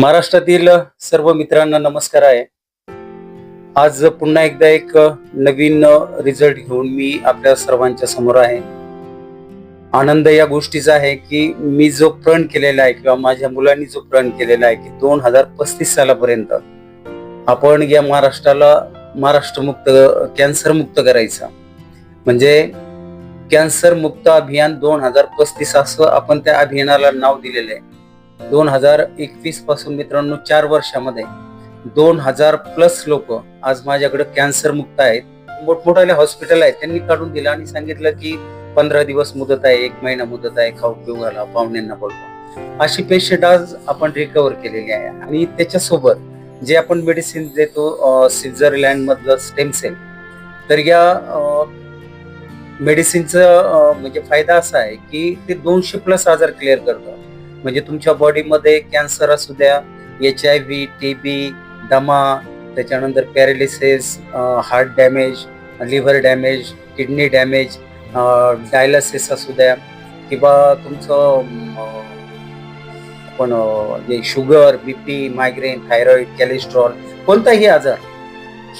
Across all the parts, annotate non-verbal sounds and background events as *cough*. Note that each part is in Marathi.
महाराष्ट्रातील सर्व मित्रांना नमस्कार आहे. आज पुन्हा एकदा एक नवीन रिझल्ट घेऊन मी आपल्या सर्वांच्या समोर आहे. आनंद या गोष्टीचा आहे की मी जो प्रण केलेला आहे किंवा माझ्या मुलांनी जो प्रण केलेला आहे की दोन हजार पस्तीस सालापर्यंत आपण या महाराष्ट्राला महाराष्ट्र मुक्त कॅन्सर मुक्त करायचा. म्हणजे कॅन्सर मुक्त अभियान दोन हजार पस्तीस असं आपण त्या अभियानाला नाव दिलेलं आहे. दोन हजार एकवीसपासून मित्रांनो चार वर्षामध्ये दोन हजार प्लस लोक आज माझ्याकडे कॅन्सर मुक्त आहेत. मोठमोठाले हॉस्पिटल आहेत. त्यांनी काढून दिलं आणि सांगितलं की पंधरा दिवस मुदत आहे एक महिना मुदत आहे खाऊ पिऊ घाला पाहुण्यांना बोलवा. अशी पेशंट आज आपण रिकवर केलेली आहे. आणि त्याच्यासोबत जे आपण मेडिसिन देतो स्वित्झर्लंड मधलं स्टेम सेल तर या मेडिसिनचा म्हणजे फायदा असा आहे की ते दोनशे प्लस आजार क्लिअर करतं. म्हणजे तुमच्या बॉडीमध्ये कॅन्सर असू द्या H I V T B दमा त्याच्यानंतर paralysis heart damage liver damage kidney damage dialysis असू द्या किंवा तुमचं पण आपण जे sugar BP migraine thyroid cholesterol कोणताही आजार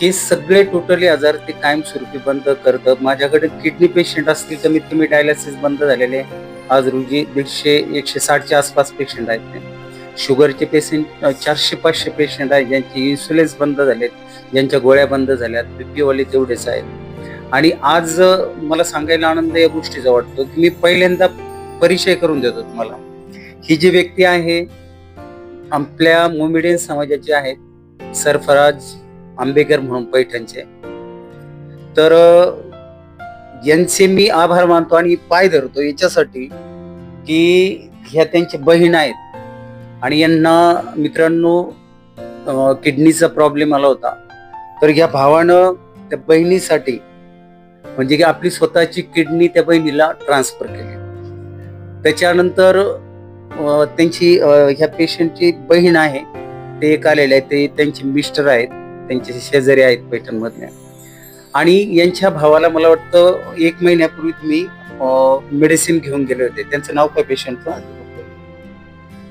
हे सगळे टोटली आजार ते कायमस्वरूपी बंद करतं. माझ्याकडे किडनी पेशंट असतील कमीत कमी डायलिसिस बंद झालेले. आज रोजी दीडशे एकशे साठच्या आसपास पेशंट आहेत ते. शुगरचे पेशंट चारशे पाचशे पेशंट आहेत ज्यांचे इन्सुलिन्स बंद झालेत ज्यांच्या गोळ्या बंद झाल्यात बीपीवाले तेवढेच आहेत. आणि आज मला सांगायला आनंद या गोष्टीचा वाटतो की मी पहिल्यांदा परिचय करून देतो तुम्हाला. ही जी व्यक्ती आहे आपल्या मोमेडियन समाजाचे आहेत सरफराज आंबेकर म्हणून पैठणचे. तर यांचे मी आभार मानतो आणि पाय धरतो याच्यासाठी की ह्या त्यांची बहीण आहेत. आणि यांना मित्रांनो किडनीचा प्रॉब्लेम आला होता. तर ह्या भावानं त्या बहिणीसाठी म्हणजे की आपली स्वतःची किडनी त्या बहिणीला ट्रान्सफर केली. त्याच्यानंतर त्यांची ह्या पेशंटची बहीण आहे. ते एक आलेले आहेत. ते त्यांचे मिस्टर आहेत. त्यांचे शेजारी आहेत पैठणमधल्या. आणि यांच्या भावाला मला वाटतं एक महिन्यापूर्वी तुम्ही मेडिसिन घेऊन गेले होते. त्यांचं नाव काय पेशंटचं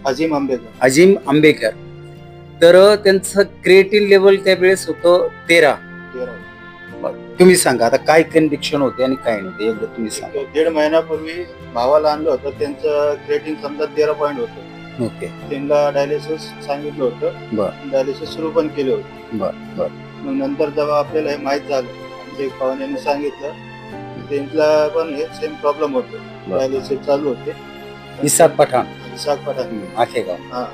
अजिम आंबेकर. अजिम आंबेकर. तर त्यांचं क्रिएटिन लेवल त्यावेळेस होतं तेरा. तेरा. तुम्ही सांगा आता काय कंडिक्शन होते आणि काय नव्हते एकदा तुम्ही सांगा. एक दीड महिन्यापूर्वी भावाला आणलं होतं त्यांचं ग्रेटिंग समजा तेरा पॉईंट होतं. ओके. त्यांना डायलिसिस सांगितलं बर. होतं डायलिसिस सुरू पण केले होते. बर बर. मग नंतर जेव्हा आपल्याला हे माहीत झालं एक पाहुण्यांनी सांगितलं त्यांना पण हे सेम प्रॉब्लेम होतो. डायलिसिस चालू होते. इसाद पठाण. विशाखपट्टणम आखेगाव हा.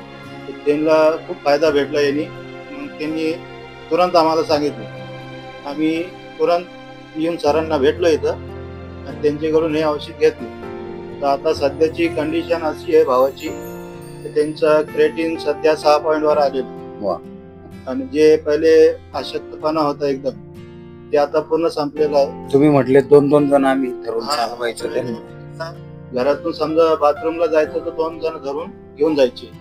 त्यांना खूप फायदा भेटला यांनी. मग त्यांनी तुरंत आम्हाला सांगितलं. आम्ही तुरंत येऊन सरांना भेटलो इथं. आणि त्यांच्याकडून हे औषध घेतलं. तर आता सध्याची कंडिशन अशी आहे भावाची त्यांचं क्रेटिन सध्या सहा पॉईंट वर वा. आलेलं आणि जे पहिले अशक्तपणा होता एकदम. ते आता पूर्ण संपलेलं आहे. तुम्ही म्हटले दोन दोन जण आम्ही ठरवून हा. घरातून समजा बाथरूमला जायचं तर दोन जण धरून घेऊन जायचे.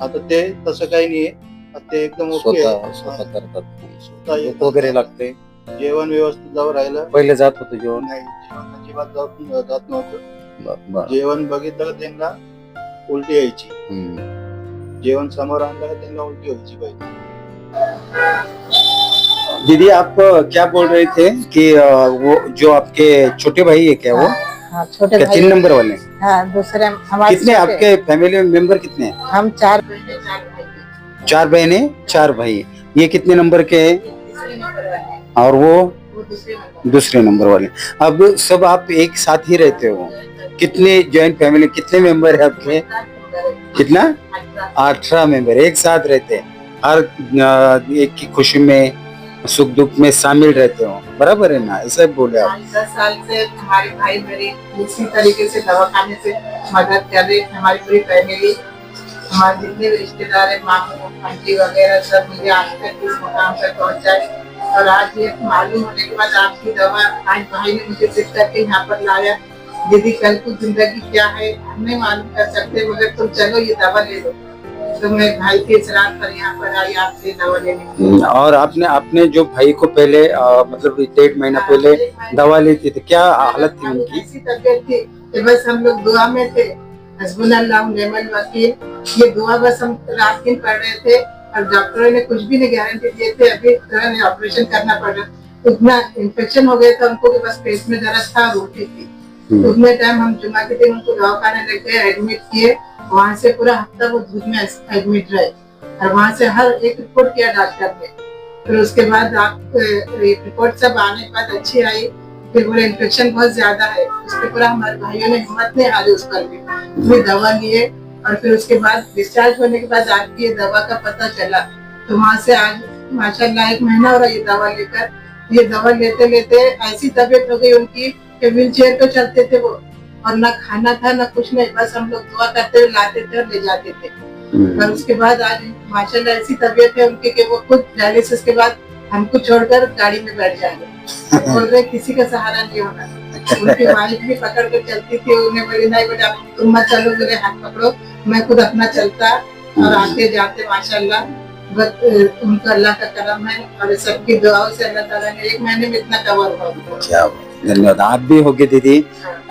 आता ते तसं काही नाहीये. आता ते एकदम ओके स्वतः स्वतः करतात. स्वतः भूक येतात. वगैरे लागते. जेवण व्यवस्थित जाऊ राहिलं. पहिले जात होतं जेवण? नाही जेवण अजिबात जात जात नव्हतं. जेवण बघितलं का त्यांना उलटी यायची. हम्म. जेवण समोर आणलं का त्यांना उलटी व्हायची पाहिजे दीदी आप क्या बोल रहे थे कि वो जो आपके छोटे भाई है क्या वो? हाँ छोटे क्या भाई तीन नंबर वाले? हाँ दूसरे हमारे कितने आपके फैमिली में मेंबर कितने हम चार। चार बहने चार भाई। ये कितने नंबर के हैं? और वो? दूसरे नंबर वाले। अब सब आप एक साथ ही रहते हो। कितने जॉइंट फैमिली कितने मेंबर है आपके? कितना? अठारह मेंबर एक साथ रहते हैं। हर एक की खुशी में सुख दुख में शामिल रहते हो। बराबर है ना? ऐसा बोले आप। दस साल से हमारे भाई मेरे इसी तरीके से दवा खाने से मदद कर रहे हैं। हमारी पूरी फैमिली हमारे जितने रिश्तेदार है, मामू, आंटी वगैरह सब मुझे आज तक इस मुकाम तक पहुँचाए और आज ये मालूम होने के बाद आपकी दवा आज भाई ने मुझे फिट करके यहाँ पर लाया। दीदी, कल को ज़िंदगी क्या है? हम नहीं मालूम कर सकते, मगर तुम चलो, ये दवा ले लो। तो मैं भाई के इस पर यहाँ पर आई आपसे दवा लेने और आपने आपने जो भाई को पहले अ, मतलब डेढ़ महीना पहले दवा ली थी तो क्या हालत थी उनकी? ऐसी तबीयत थी कि बस हम लोग दुआ में थे हसबुल्लाह वकील ये दुआ बस हम रात दिन पढ़ रहे थे और डॉक्टरों ने कुछ भी नहीं गारंटी दिए थे अभी तुरंत ऑपरेशन करना पड़ रहा इतना इन्फेक्शन हो गया था उनको कि बस पेट में दर्द था और उल्टी थी। हम्म. उतने टाइम हम जुमा के दिन उनको दवा खाने लग गए एडमिट किए वहाँ से पूरा हफ़्ता वो दूध में एडमिट रहे और वहाँ से हर एक रिपोर्ट किया डॉक्टर ने। फिर उसके बाद आप रिपोर्ट सब आने के बाद अच्छी आई, फिर बोले इन्फेक्शन बहुत ज़्यादा है। उसके पूरा हमारे भाइयों ने हिम्मत नहीं हारी उस पर भी। फिर दवा लिए और फिर उसके बाद डिस्चार्ज होने के बाद आपकी ये दवा का पता चला। तो वहाँ से आज माशाल्लाह एक महीना हो रहा ये दवा लेकर। ये दवा लेते लेते ऐसी तबीयत हो गई उनकी व्हील चेयर पे चलते थे वो। और ना खाना था ना कुछ नहीं बस हम लोग दुआ करते हुए लाते थे और ले जाते थे। हम्म. और उसके बाद आज माशाल्लाह ऐसी तबीयत है उनकी कि वो खुद डायलिसिस के बाद हमको छोड़कर गाड़ी में बैठ जाएँगे *laughs* बोल रहे किसी का सहारा नहीं होना उनकी वाइफ भी पकड़ कर चलती थी उन्हें बोली नहीं बेटा तुम मत चलो मेरे हाथ पकड़ो मैं खुद अपना चलता और आते जाते माशाल्लाह। बस उनका अल्लाह का करम है और सबकी दुआओं से अल्लाह ताला ने एक महीने में इतना कवर हुआ। धन्यवाद। आप भी होगे दीदी।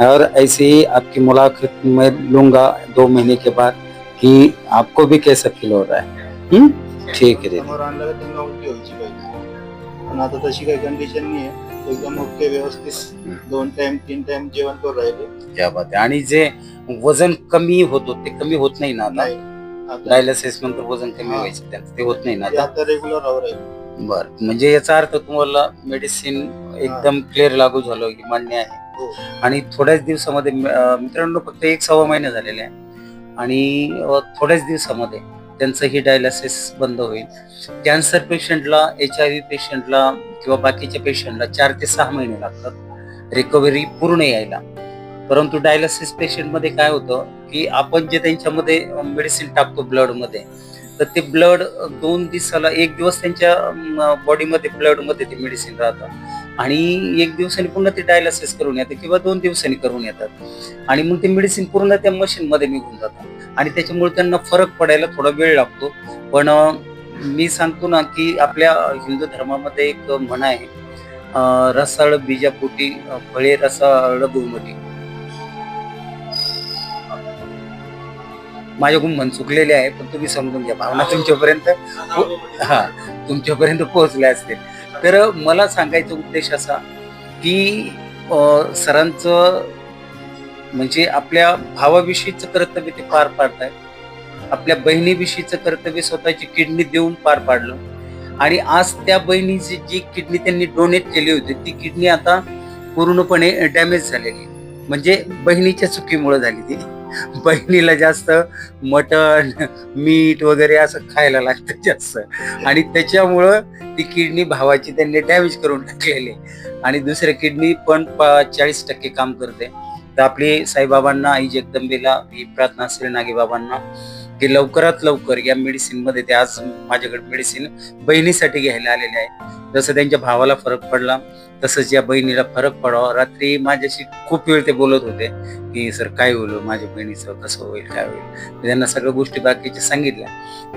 और ऐसे ही आपकी मुलाकात मैं लूँगा दो महीने के बाद कि आपको भी कैसा फील हो रहा है। हम्म? ठीक आहे दीदी। समोर आणलं का त्यांना उलटी व्हायची पाहिजे पण आता तशी काही कंडिशन नाही आहे एकदम ओके व्यवस्थित दोन टाइम तीन टाइम जेवण करून राहिले. क्या बात आहे आणि जे वज़न कमी होतो ते कमी होत नाही ना आता? नाही. आता डायलिसिस नंतर वज़न कमी हा. व्हायचं त्यांचं ते होत नाही ना ते आता आता रेग्युलर राहू राहिले बर. म्हणजे याचा अर्थ तुम्हाला मेडिसिन एकदम क्लिअर लागू झालं की मान्य आहे. हो. आणि थोड्याच दिवसामध्ये अं, मित्रांनो फक्त एक सव्वा महिने झालेले आहे. आणि अं, थोड्याच दिवसामध्ये त्यांचं ही डायलिसिस बंद होईल. कॅन्सर पेशंटला एच आय व्ही पेशंटला किंवा बाकीच्या पेशंटला चार ते सहा महिने लागतात. रिकव्हरी पूर्ण यायला. परंतु डायलिसिस पेशंटमध्ये काय होतं की आपण जे त्यांच्यामध्ये मेडिसिन टाकतो ब्लडमध्ये तर ते ब्लड दोन दिवसाला एक दिवस त्यांच्या बॉडीमध्ये ब्लडमध्ये ते मेडिसिन राहतात आणि एक दिवसांनी पुन्हा ते डायलिसिस करून येतं किंवा दोन दिवसांनी करून येतात. आणि मग ते मेडिसिन पूर्ण त्या मशीनमध्ये निघून जातं. आणि त्याच्यामुळे त्यांना फरक पडायला थोडा वेळ लागतो. पण मी सांगतो ना की आपल्या हिंदू धर्मामध्ये एक म्हण आहे रसाळ बीजापोटी फळे रसाळ बहुमती माझ्याकडून म्हण चुकलेले आहे पण तुम्ही समजून घ्या. भावना तुमच्यापर्यंत हा तुमच्यापर्यंत पोहोचले असतील. तर मला सांगायचा उद्देश असा की सरांचं म्हणजे आपल्या भावाविषयीचं कर्तव्य ते पार पाडतायत आपल्या बहिणीविषयीचं कर्तव्य स्वतःची किडनी देऊन पार पाडलं. आणि आज त्या बहिणीची जी किडनी त्यांनी डोनेट केली होती ती किडनी आता पूर्णपणे डॅमेज झालेली. म्हणजे बहिणीच्या चुकीमुळे झाली ती. बहिणीला जास्त मटण मीठ वगैरे असं खायला लागतं जास्त. आणि त्याच्यामुळं ती किडनी भावाची त्यांनी डॅमेज करून टाकलेली आणि दुसऱ्या किडनी पण चाळीस टक्के काम करते. तर आपली साईबाबांना आई जगदंबेला ही प्रार्थना असेल नागेबाबांना की लवकरात लवकर या मेडिसिनमध्ये ते आज माझ्याकडे मेडिसिन बहिणीसाठी घ्यायला आलेले आहे. जसं त्यांच्या भावाला फरक पडला तसंच या बहिणीला फरक पडावा. रात्री माझ्याशी खूप वेळ ते बोलत होते की सर काय होईल माझ्या बहिणीचं कसं होईल काय होईल? त्यांना सगळ्या गोष्टी बाकीच्या सांगितल्या.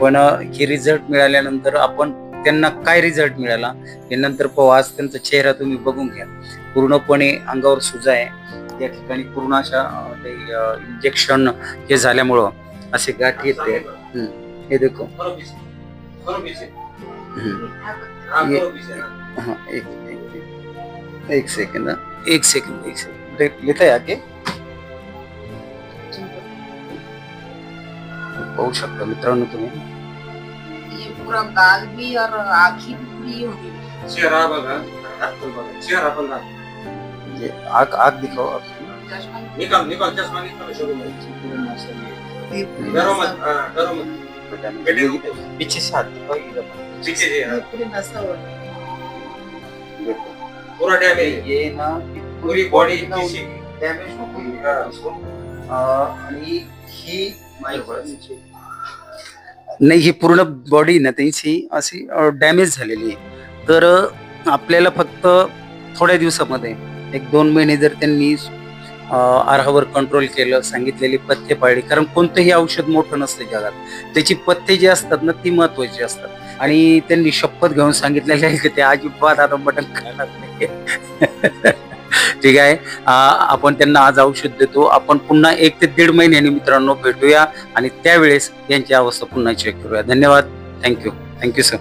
पण हे रिझल्ट मिळाल्यानंतर आपण त्यांना काय रिझल्ट मिळाला हे नंतर पाहू. आज त्यांचा चेहरा तुम्ही बघून घ्या. पूर्णपणे अंगावर सुजा आहे. या ठिकाणी पूर्ण अशा ते इंजेक्शन हे झाल्यामुळं असे गाठी येते. हे. देखो. हम्म. हाँ एक एक एक सेकंड हाँ. एक सेकंड एक सेकंड। ले- लेता है आके। पाहू शकता मित्रांनो तुम्ही। ये पूरा गाल भी और आँखी भी पूरी होगी। चेहरा बघा ऍपल बघा चेहरा पण दाखव. ये आग आग दिखाओ आप। चश्मा निकाल निकाल चष्मा निकाल। शोरूम भी डरो मत हाँ, डरो मत। ये पीछे से हाथ दिखाओ ये पूरी नसा देखो. पूरा डॅमेज ये ना पूरी बॉडी डॅमेज नको आणि ही नाही ही पूर्ण बॉडी ना त्यांची अशी डॅमेज झालेली आहे. तर आपल्याला फक्त थोड्या दिवसामध्ये एक दोन महिने जर त्यांनी अ, कंट्रोल केलं सांगितलेली पथ्य पाळली. कारण कोणतंही औषध मोठं नसतं जगात. त्याची पथ्ये जी असतात ना ती महत्वाची असतात. आणि त्यांनी शपथ घेऊन सांगितलेलं आहे की ते अजिबात आता मटण खाणार नाही. *laughs* ठीक आहे. आपण त्यांना आज औषध देतो. आपण पुन्हा एक ते दीड महिन्याने मित्रांनो भेटूया. आणि त्यावेळेस यांची अवस्था पुन्हा चेक करूया. धन्यवाद. Thank you thank you sir